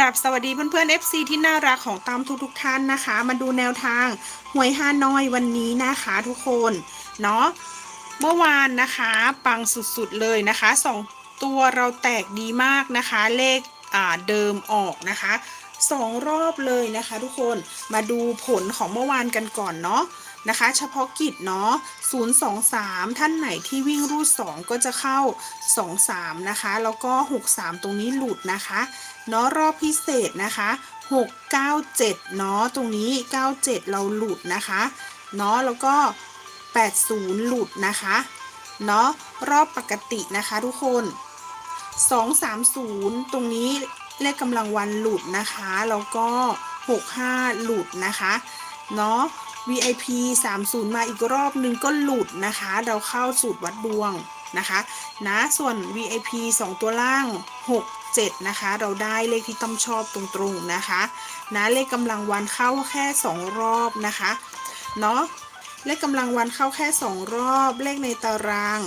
ราบสวัสดีเพื่อนๆ FC ที่น่ารักของตามทุกๆท่านนะคะ มาดูแนวทางหวยฮานอยวันนี้นะคะทุกคนเนาะเมื่อวานนะคะปังสุดๆเลยนะคะสองตัวเราแตกดีมากนะคะ เลขอ่าเดิมออกนะคะสองรอบเลยนะคะ ทุกคนมาดูผลของเมื่อวานกันก่อนเนาะ นะคะ เฉพาะกิจเนาะ023 ท่านไหนที่วิ่งรูด 2 ก็จะเข้า 23 นะคะ แล้วก็ 63 ตรงนี้หลุดนะคะเนาะรอบพิเศษนะคะ 697 เนาะตรงนี้ 97 เราหลุดนะคะเนาะแล้วก็ 80 หลุดนะคะเนาะรอบปกตินะคะทุกคน 230 ตรงนี้เลขกำลังวันหลุดนะคะ แล้วก็ 65 หลุดนะคะ เนาะ VIP 30 มาอีกรอบนึงก็หลุดนะคะ เราเข้าสูตรวัดดวงนะคะนะส่วน VIP 2 ตัวล่าง 6 7 นะคะ เราได้เลขที่ต้องชอบตรงๆนะคะ นะเลขกำลังวันเข้าแค่ 2 รอบนะคะเนาะเลขกำลังวันเข้าแค่ 2 รอบเลขในตาราง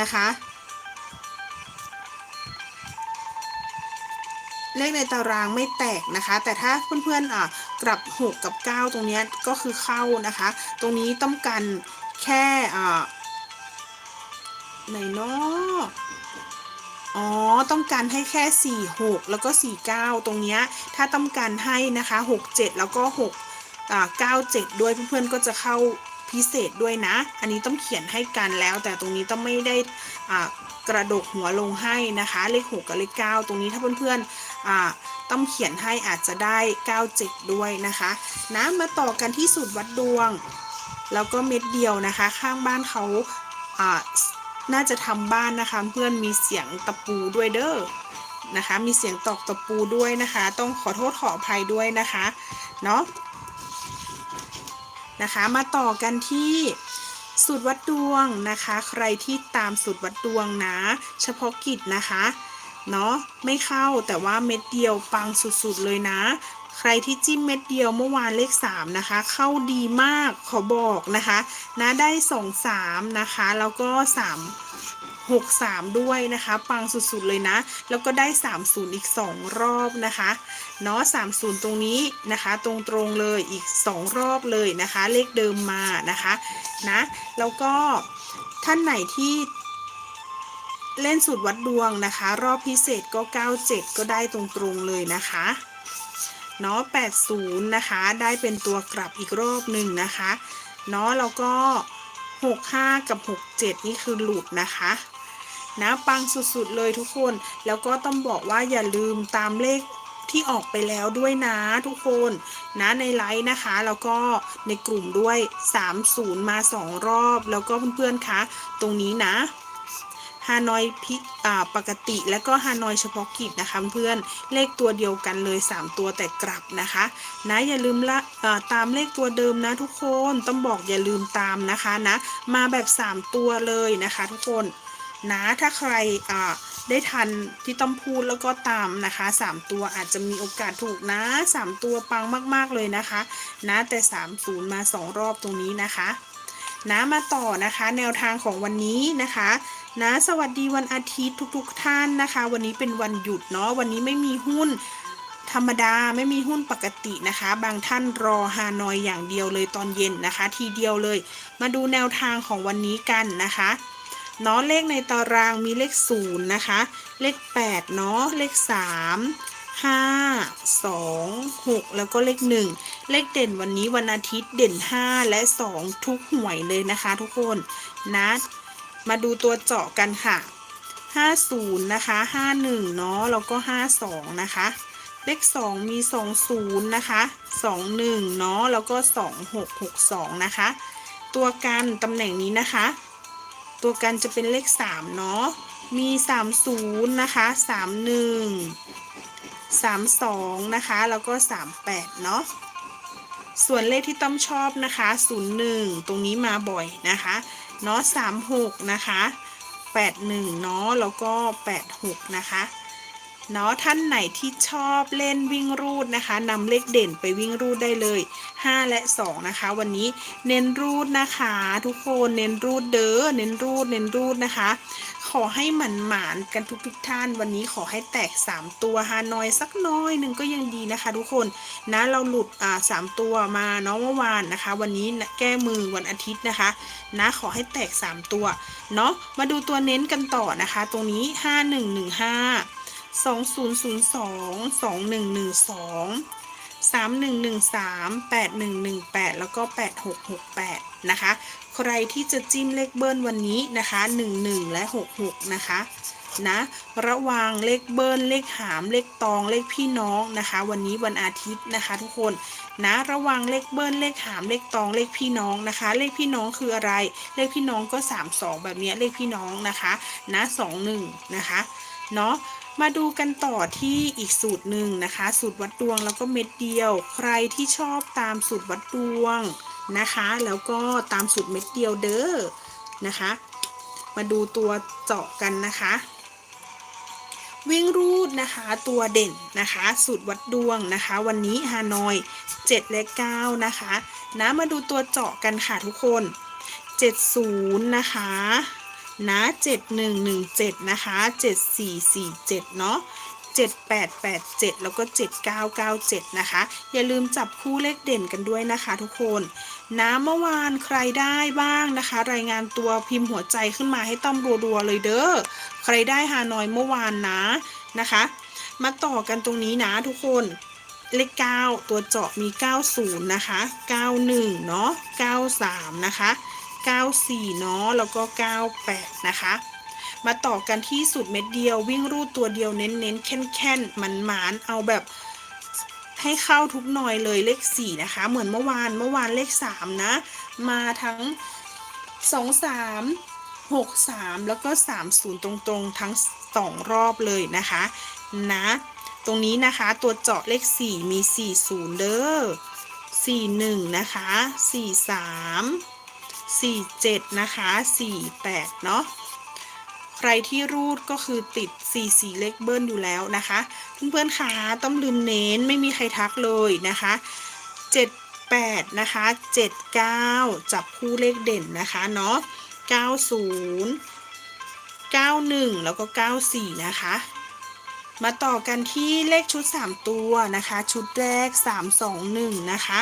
นะคะ เลขในตารางไม่แตกนะคะ แต่ถ้าเพื่อนๆอะกลับ 6 กับ 9 ตรงนี้ก็คือเข้านะคะ ตรงนี้ต้องกันแค่อ่าไหนเนาะอ๋อ ต้องการให้แค่ 4 6 แล้วก็ 4 9 ตรงเนี้ย ถ้าต้องการให้นะคะ 6 7 แล้วก็6อ่า9 7 ด้วยเพื่อนๆก็จะเข้า พิเศษด้วยนะ อันนี้ต้องเขียนให้กันแล้ว แต่ตรงนี้ต้องไม่ได้กระดกหัวลงให้นะคะ เลข6กับเลข9ตรงนี้ถ้าเพื่อนๆต้องเขียนให้อาจจะได้ 97 ด้วยนะคะนะมาต่อกันที่สูตรวัดดวง แล้วก็เม็ดเดียวนะคะ ข้างบ้านเขาอ่าน่าจะทำบ้านนะคะ เพื่อนมีเสียงตะปูด้วยเด้อนะคะ มีเสียงตอกตะปูด้วยนะคะ ต้องขอโทษขออภัยด้วยนะคะ เนาะ นะคะ มาต่อกันที่สูตรวัดดวงนะคะ ใครที่ตามสูตรวัดดวงนะ เฉพาะกิจนะคะเนาะไม่เข้าแต่ว่าเม็ดเดียวปังสุดๆเลยนะ ใครที่จิ้มเม็ดเดียวเมื่อวานเลข 3 นะคะ เข้าดีมากขอบอกนะคะนะได้ 2 3 นะคะ แล้วก็ 3 6 3 ด้วยนะคะ ปังสุดๆเลยนะ แล้วก็ได้ 30 อีก 2 รอบนะคะเนาะ30 ตรงนี้นะคะ ตรงๆเลยอีก 2 รอบเลยนะคะ เลขเดิมมานะคะนะแล้วก็ท่านไหนที่เล่นสูตรวัดดวงนะคะ รอบพิเศษก็ 97 ก็ได้ตรงๆเลยนะคะเนาะ80 นะคะ ได้เป็นตัวกลับอีกรอบหนึ่งนะคะเนาะแล้วก็ 65 กับ 67 นี่คือหลุดนะคะ นะปังสุดๆเลยทุกคน แล้วก็ต้องบอกว่าอย่าลืมตามเลขที่ออกไปแล้วด้วยนะทุกคนนะในไลฟ์นะคะ แล้วก็ในกลุ่มด้วย 30 มา 2 รอบ แล้วก็เพื่อนๆคะตรงนี้นะฮานอยพิปกติแล้วก็ฮานอยเฉพาะกิจนะคะเพื่อนเลขตัวเดียวกันเลย 3 ตัวแต่กลับนะคะนะอย่าลืมละตามเลขตัวเดิมนะทุกคนต้องบอกอย่าลืมตามนะคะนะมาแบบ 3 ตัวเลยนะคะทุกคน นะถ้าใครอ่าได้ทันที่ต้องพูดแล้วก็ตามนะคะ 3 ตัวอาจจะมีโอกาสถูกนะ 3 ตัวปังมากๆเลยนะคะ นะแต่ 3 0 มา 2 รอบตรงนี้นะคะนะมาต่อนะคะแนวทางของวันนี้นะคะนะสวัสดีวันอาทิตย์ทุก ๆทท่านนะคะ วันนี้เป็นวันหยุดเนาะวันนี้ไม่มีหุ้นธรรมดาไม่มีหุ้นปกตินะคะ บางท่านรอฮานอยอย่างเดียวเลยตอนเย็นนะคะ ทีเดียวเลย มาดูแนวทางของวันนี้กันนะคะ เนาะเลขในตารางมีเลข0นะคะ เลข8เนาะเลข 3 5 2 6 แล้วก็เลข 1 เลขเด่นวันนี้วันอาทิตย์เด่น 5 และ 2 ทุกหวยเลยนะคะทุกคนนะมาดูตัวเจาะกันค่ะ 50 นะคะ 51 เนาะแล้วก็ 52 นะคะ เลข 2 มี 20 นะคะ 21 เนาะแล้วก็ 2662 นะคะ ตัวกันตำแหน่งนี้นะคะ ตัวกันจะเป็นเลข3เนาะ มี30นะคะ31 32นะคะ แล้วก็38เนาะ ส่วนเลขที่ต้อมชอบนะคะ01ตรงนี้มาบ่อยนะคะ เนาะ36นะคะ81เนาะ แล้วก็86นะคะ เนาะท่านไหนที่ชอบเล่นวิ่งรูดนะคะนำเลขเด่นไปวิ่งรูดได้เลย 5 และ 2 นะคะ วันนี้เน้นรูดนะคะ ทุกคนเน้นรูดเด้อเน้นรูดเน้นรูดนะคะ ขอให้หมันหมานกันทุกทุกท่าน วันนี้ขอให้แตก 3 ตัวฮานอยสักน้อยหนึ่งก็ยังดีนะคะ ทุกคนนะเราหลุดอ่าสามตัวมาเนาะเมื่อวานนะคะ วันนี้แก้มือวันอาทิตย์นะคะนะขอให้แตก 3 ตัวเนาะมาดูตัวเน้นกันต่อนะคะ ตรงนี้ 5115 2002 2112 3113 8118แล้วก็8668นะคะ ใครที่จะจิ้มเลขเบิ้ลวันนี้นะคะ11และ66นะคะนะระวังเลขเบิ้ลเลขหามเลขตองเลขพี่น้องนะคะ วันนี้วันอาทิตย์นะคะ ทุกคนนะระวังเลขเบิ้ลเลขหามเลขตองเลขพี่น้องนะคะ เลขพี่น้องคืออะไร เลขพี่น้องก็ 32 แบบนี้เลขพี่น้องนะคะนะ 21 นะคะเนาะ มาดูกันต่อที่อีกสูตรหนึ่งนะคะ สูตรวัดดวงแล้วก็เม็ดเดียว ใครที่ชอบตามสูตรวัดดวงนะคะ แล้วก็ตามสูตรเม็ดเดียวเด้อนะคะ มาดูตัวเจาะกันนะคะ วิ่งรูดนะคะตัวเด่นนะคะ สูตรวัดดวงนะคะ วันนี้ฮานอย 7 และ 9 นะคะนะมาดูตัวเจาะกันค่ะทุกคน 70 นะคะ นะ7117 นะคะ 7447 เนาะ7887 แล้วก็ 7997 นะคะ อย่าลืมจับคู่เลขเด่นกันด้วยนะคะทุกคนนะเมื่อวานใครได้บ้างนะคะ รายงานตัวพิมพ์หัวใจขึ้นมาให้ต้อมรัวๆเลยเด้อใครได้ฮานอยเมื่อวานนะนะคะ มาต่อกันตรงนี้นะทุกคนเลข 9 ตัวเจาะมี 90 นะคะ 91 เนาะ93 นะคะ 94 เนาะแล้วก็ 98 นะคะ มาต่อกันที่สุดเม็ดเดียววิ่งรูดตัวเดียวเน้นเน้นแค่นแค่นๆมันหมานๆเอาแบบให้เข้าทุกหน่อยเลยเลข 4 นะคะ เหมือนเมื่อวานเมื่อวานเลข 3 นะ มาทั้ง 2 3 6 3 แล้วก็ 30 ตรงๆ ทั้ง 2 รอบเลยนะคะนะตรงนี้นะคะตัวเจาะเลข 4 มี 40 เด้อ41 นะคะ 43 47 นะคะ 48 เนาะใครที่รูดก็คือติด4สีเลขเบิ้ลอยู่แล้วนะคะ เพื่อนๆคะต้องลืมเน้นไม่มีใครทักเลยนะคะ 78 นะคะ 79 จับคู่เลขเด่นนะคะเนาะ90 91 แล้วก็ 94 นะคะ มาต่อกันที่เลขชุด 3 ตัวนะคะ ชุดแรก 321 นะคะ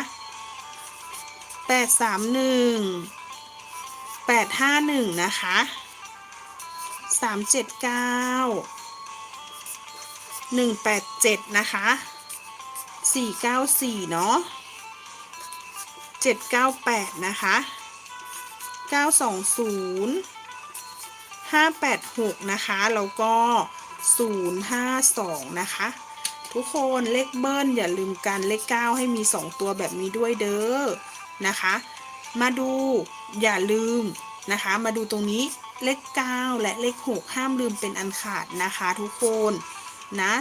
831 851นะคะ379 187นะคะ494เนาะ798นะคะ920 586นะคะแล้วก็052นะคะทุกคนเลขเบิ้ลอย่าลืมกันเลข 9 ให้มี 2 ตัวแบบนี้ด้วยเด้อนะคะ มาดู อย่าลืมนะคะ มาดูตรงนี้เลข 9 และเลข 6 ห้ามลืมเป็นอันขาดนะคะทุกคนนะ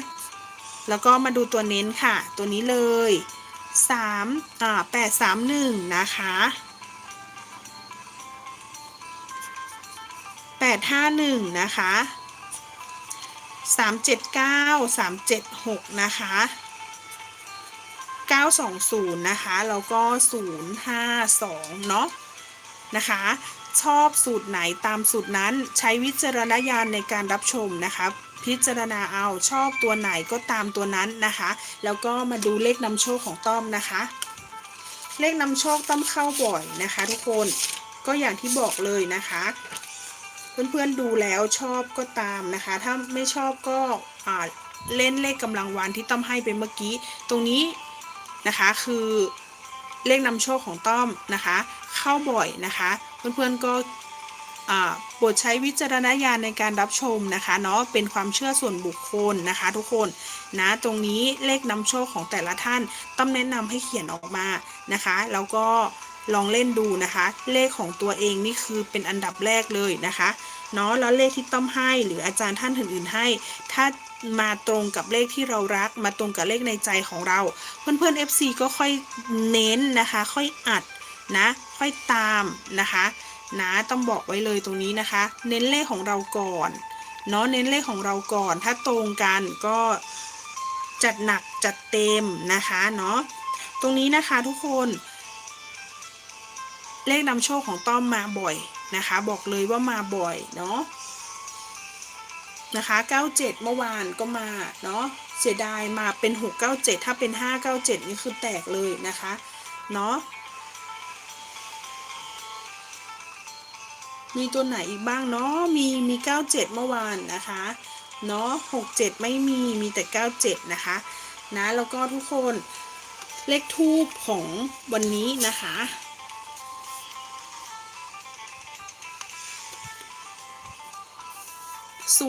แล้วก็มาดูตัวเน้นค่ะ ตัวนี้เลย3อ่า831 นะคะ 851 นะคะ 379 376 นะคะ 920 นะคะ แล้วก็ 052 เนาะ นะคะ ชอบสูตรไหนตามสูตรนั้นใช้วิจารณญาณในการรับชมนะคะพิจารณาเอาชอบตัวไหนก็ตามตัวนั้นนะคะ แล้วก็มาดูเลขนำโชคของต้อมนะคะ เลขนำโชคต้อมเข้าบ่อยนะคะ ทุกคนก็อย่างที่บอกเลยนะคะเพื่อนๆดูแล้วชอบก็ตามนะคะ ถ้าไม่ชอบก็เล่นเลขกำลังวันที่ต้อมให้ไปเมื่อกี้ ตรงนี้นะคะคือ เลขนำโชคของต้อมนะคะ เข้าบ่อยนะคะ เพื่อนๆก็โปรดใช้วิจารณญาณในการรับชมนะคะเนาะเป็นความเชื่อส่วนบุคคลนะคะ ทุกคนนะตรงนี้เลขนำโชคของแต่ละท่านต้อมแนะนำให้เขียนออกมานะคะ แล้วก็ ลองเล่นดูนะคะ เลขของตัวเองนี่คือเป็นอันดับแรกเลยนะคะเนาะแล้วเลขที่ต้อมให้หรืออาจารย์ท่านอื่นๆให้ ถ้ามาตรงกับเลขที่เรารัก มาตรงกับเลขในใจของเรา เพื่อนๆ FC ก็ค่อยเน้นนะคะ ค่อยอัดนะ ค่อยตามนะคะนะต้องบอกไว้เลยตรงนี้นะคะ เน้นเลขของเราก่อนเนาะเน้นเลขของเราก่อน ถ้าตรงกันก็จัดหนักจัดเต็มนะคะเนาะตรงนี้นะคะทุกคน เลขนำโชคของต้อมมาบ่อยนะคะ บอกเลยว่ามาบ่อยเนาะนะคะ 97 เมื่อวานก็มาเนาะเสียดายมาเป็น 697 ถ้าเป็น 597 นี่คือแตกเลยนะคะเนาะมีตัวไหนอีกบ้างเนาะมีมี 97 เมื่อวานนะคะเนาะ67 ไม่มีมีแต่ 97 นะคะนะแล้วก็ทุกคนเลขทูบของวันนี้นะคะ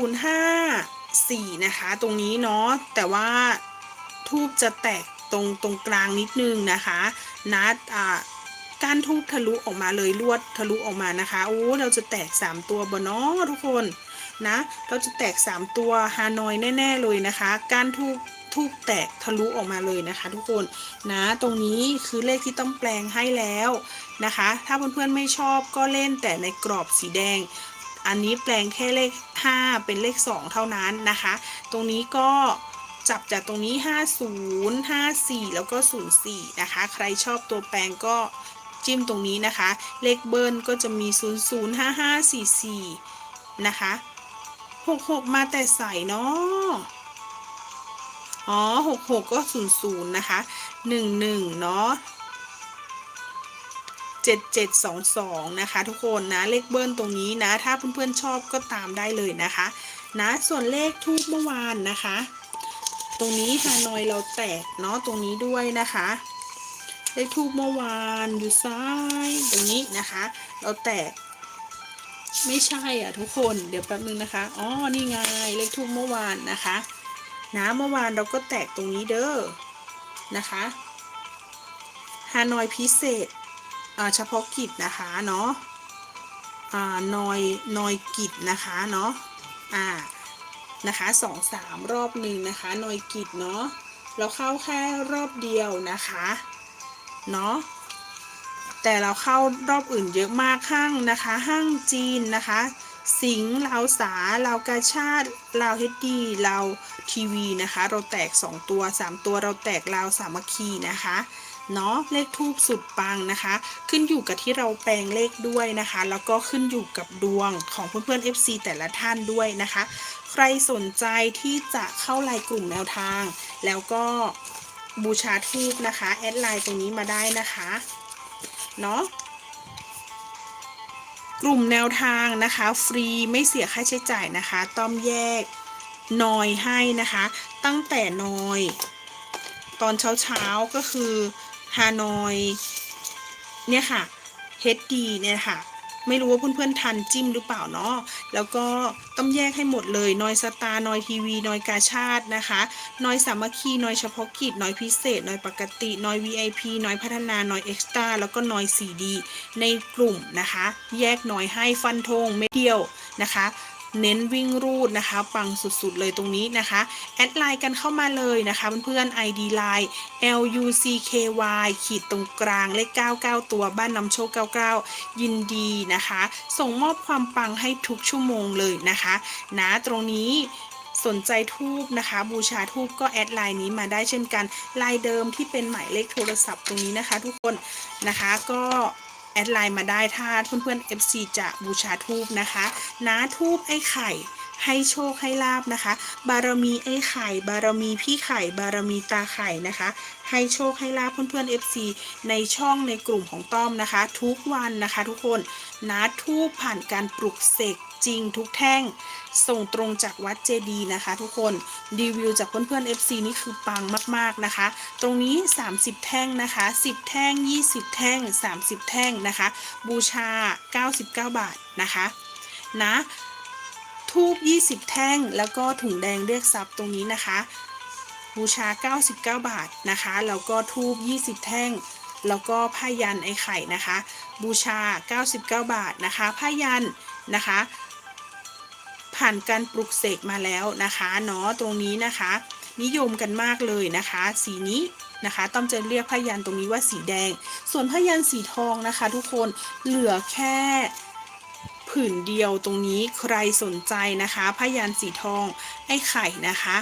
054 นะคะ ตรงนี้เนาะแต่ว่าทูบจะแตกตรงตรงกลางนิดนึงนะคะนัดอ่าก้านทูบทะลุออกมาเลยลวดทะลุออกมานะคะโอ้เราจะแตก 3 ตัวบนเนาะทุกคนนะเราจะแตก 3 ตัวฮานอยแน่ ๆ เลยนะคะก้านทูบทูบแตกทะลุออกมาเลยนะคะ ทุกคนนะตรงนี้คือเลขที่ต้องแปลงให้แล้วนะคะ ถ้าเพื่อนๆไม่ชอบก็เล่นแต่ในกรอบสีแดง อันนี้แปลงแค่เลข 5 เป็นเลข 2 เท่านั้นนะคะ ตรงนี้ก็จับจากตรงนี้ 50 54 แล้วก็ 04 นะคะ ใครชอบตัวแปลงก็จิ้มตรงนี้นะคะ เลขเบิร์นก็จะมี 00 55 44 นะคะ 66 มาแต่ใส่เนาะอ๋อ66 ก็ 00 นะคะ 11 เนาะ 7722 นะคะ ทุกคนนะเลขเบิ้ลตรงนี้นะ ถ้าเพื่อนๆชอบก็ตามได้เลยนะคะ นะส่วนเลขทูบเมื่อวานนะคะ ตรงนี้ฮานอยเราแตกเนาะตรงนี้ด้วยนะคะ เลขทูบเมื่อวานอยู่ซ้ายตรงนี้นะคะ เราแตก ไม่ใช่อะทุกคนเดี๋ยวแป๊บนึงนะคะอ๋อนี่ไงเลขทูบเมื่อวานนะคะนะเมื่อวานเราก็แตกตรงนี้เด้อนะคะฮานอยพิเศษ เฉพาะกิจนะคะเนาะนอยนอยกิจนะคะเนาะอ่านะคะสองสามรอบหนึ่งนะคะนอยกิจเนาะเราเข้าแค่รอบเดียวนะคะเนาะแต่เราเข้ารอบอื่นเยอะมากห้างนะคะห้างจีนนะคะ สิงห์ลาวสาลาวกาชาติลาวเฮดดีลาวทีวีนะคะ เราแตก 2 ตัว 3 ตัวเราแตกลาวสามัคคีนะคะ เนาะเลขทูบสุดปังนะคะ ขึ้นอยู่กับที่เราแปลงเลขด้วยนะคะ แล้วก็ขึ้นอยู่กับดวงของเพื่อนๆ FC แต่ละท่านด้วยนะคะ ใครสนใจที่จะเข้าไลน์กลุ่มแนวทาง แล้วก็บูชาทูบนะคะแอดไลน์ตรงนี้มาได้นะคะเนาะกลุ่มแนวทางนะคะ ฟรีไม่เสียค่าใช้จ่ายนะคะ ต้อมแยกนอยให้นะคะ ตั้งแต่นอย ตอนเช้าเช้าๆก็คือ ฮานอยเนี่ยค่ะ HD เนี่ยค่ะ ไม่รู้ว่าเพื่อนๆทันจิ้มหรือเปล่าเนาะแล้วก็ต้องแยกให้หมดเลยนอยสตาร์นอยทีวีนอยกาชาตินะคะนอยสามัคคีนอยเฉพาะกิจนอยพิเศษนอยปกตินอย VIP นอยพัฒนานอยเอ็กซ์ตร้าแล้วก็นอย 4D ในกลุ่มนะคะ แยกนอยให้ฟันธงเม็ดเดียวนะคะ เน้นวิ่งรูดนะคะ ปังสุดๆเลยตรงนี้นะคะ แอดไลน์กันเข้ามาเลยนะคะเพื่อนๆ ID line L U C K Y ขีดตรงกลางเลข 99 ตัวบ้านนำโชค 99 ยินดีนะคะ ส่งมอบความปังให้ทุกชั่วโมงเลยนะคะนะตรงนี้สนใจทูบนะคะ บูชาทูบก็แอดไลน์นี้มาได้เช่นกันไลน์เดิมที่เป็นหมายเลขโทรศัพท์ตรงนี้นะคะ ทุกคนนะคะก็ แอดไลน์มาได้ถ้าเพื่อนๆ FC จะบูชาทูบนะคะ นะทูบไอ้ไข่ ให้โชคให้ลาบนะคะ บารมีไอ้ไข่ บารมีพี่ไข่ บารมีตาไข่นะคะ ให้โชคให้ลาบเพื่อนๆ FC ในช่องในกลุ่มของต้อมนะคะ ทุกวันนะคะทุกคนนะทูบผ่านการปลุกเสกจริงทุกแท่ง ส่งตรงจากวัดเจดีย์นะคะ ทุกคนรีวิวจากเพื่อนๆ FC นี่คือปังมากๆนะคะ ตรงนี้ 30 แท่งนะคะ 10 แท่ง 20 แท่ง 30 แท่งนะคะ บูชา 99 บาทนะคะนะ ทูบ20 แท่ง แล้วก็ถุงแดงเรียกทรัพย์ตรงนี้นะคะ บูชา 99 บาทนะคะ แล้วก็ทูบ20 แท่ง แล้วก็ผ้ายันไอไข่นะคะ บูชา 99 บาทนะคะผ้ายันนะคะ ผ่านการปลุกเสกมาแล้วนะคะเนาะตรงนี้นะคะ นิยมกันมากเลยนะคะ สีนี้นะคะต้อมจะเรียกผ้ายันตรงนี้ว่าสีแดง ส่วนผ้ายันสีทองนะคะ ทุกคนเหลือแค่ ผืนเดียวตรงนี้ใครสนใจนะคะพยานสีทองไอ้ไข่นะคะ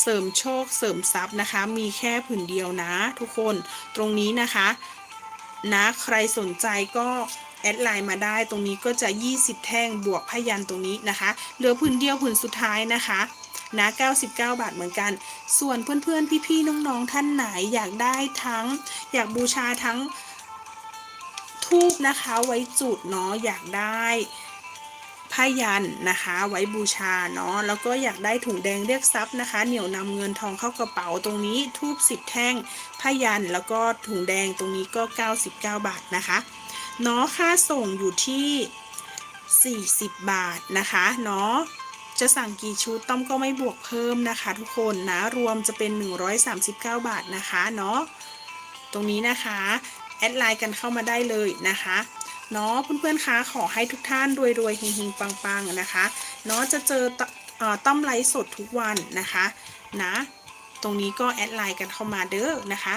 เสริมโชคเสริมทรัพย์นะคะ มีแค่ผืนเดียวนะ ทุกคนตรงนี้นะคะนะใครสนใจก็แอดไลน์มาได้ตรงนี้ก็จะ 20 แท่งบวกพยันตรงนี้นะคะเหลือผืนเดียวผืนสุดท้ายนะคะนะ99 บาทเหมือนกัน ส่วนเพื่อนๆ พี่ๆ น้องๆ ท่านไหนอยากได้ทั้ง อยากบูชาทั้ง ทูบนะคะไว้จุดเนาะอยากได้ผ้ายันนะคะ ไว้บูชาเนาะแล้วก็อยากได้ถุงแดงเรียกทรัพย์นะคะ เหนี่ยวนำเงินทองเข้ากระเป๋าตรงนี้ทูบ10 แท่งผ้ายันแล้วก็ถุงแดงตรงนี้ก็ 99 บาทนะคะเนาะค่าส่งอยู่ที่ 40 บาทนะคะเนาะจะสั่งกี่ชุดต้อมก็ไม่บวกเพิ่มนะคะ ทุกคนนะรวมจะเป็น 139 บาทนะคะเนาะตรงนี้นะคะ แอดไลน์กันเข้ามาได้เลยนะคะเนาะเพื่อนๆคะขอให้ทุกท่านรวยๆเฮงๆปังๆนะคะเนาะจะเจอต้อมไลฟ์สดทุกวันนะคะนะตรงนี้ก็แอดไลน์กันเข้ามาเด้อนะคะ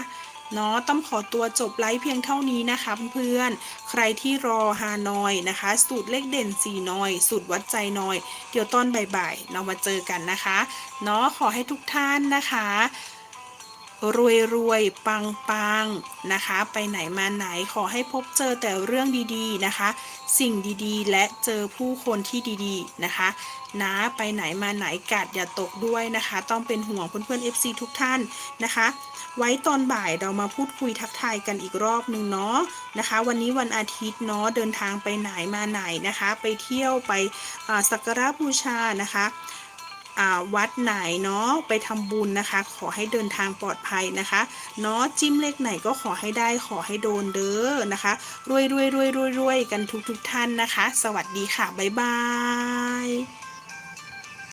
เนาะต้อมขอตัวจบไลฟ์เพียงเท่านี้นะคะเพื่อนๆ ใครที่รอฮานอยนะคะ สูตรเลขเด่น4นอย สูตรวัดใจนอย เดี๋ยวตอนบ่ายๆ เรามาเจอกันนะคะ เนาะขอให้ทุกท่านนะคะ รวยรวยปังปังนะคะ ไปไหนมาไหนขอให้พบเจอแต่เรื่องดีๆนะคะ สิ่งดีๆ และเจอผู้คนที่ดีๆนะคะนะไปไหนมาไหนกาดอย่าตกด้วยนะคะ ต้องเป็นห่วงเพื่อนๆ FC ทุกท่านนะคะ ไว้ตอนบ่ายเรามาพูดคุยทักทายกันอีกรอบหนึ่งเนาะนะคะ วันนี้วันอาทิตย์เนาะเดินทางไปไหนมาไหนนะคะ ไปเที่ยวไปสักการะบูชานะคะ วัดไหนเนาะไปทำบุญนะคะ ขอให้เดินทางปลอดภัยนะคะเนาะจิ้มเลขไหนก็ขอให้ได้ขอให้โดนเด้อนะคะรวยรวยรวยรวยรวยกันทุกทุกท่านนะคะ สวัสดีค่ะ บ๊ายบาย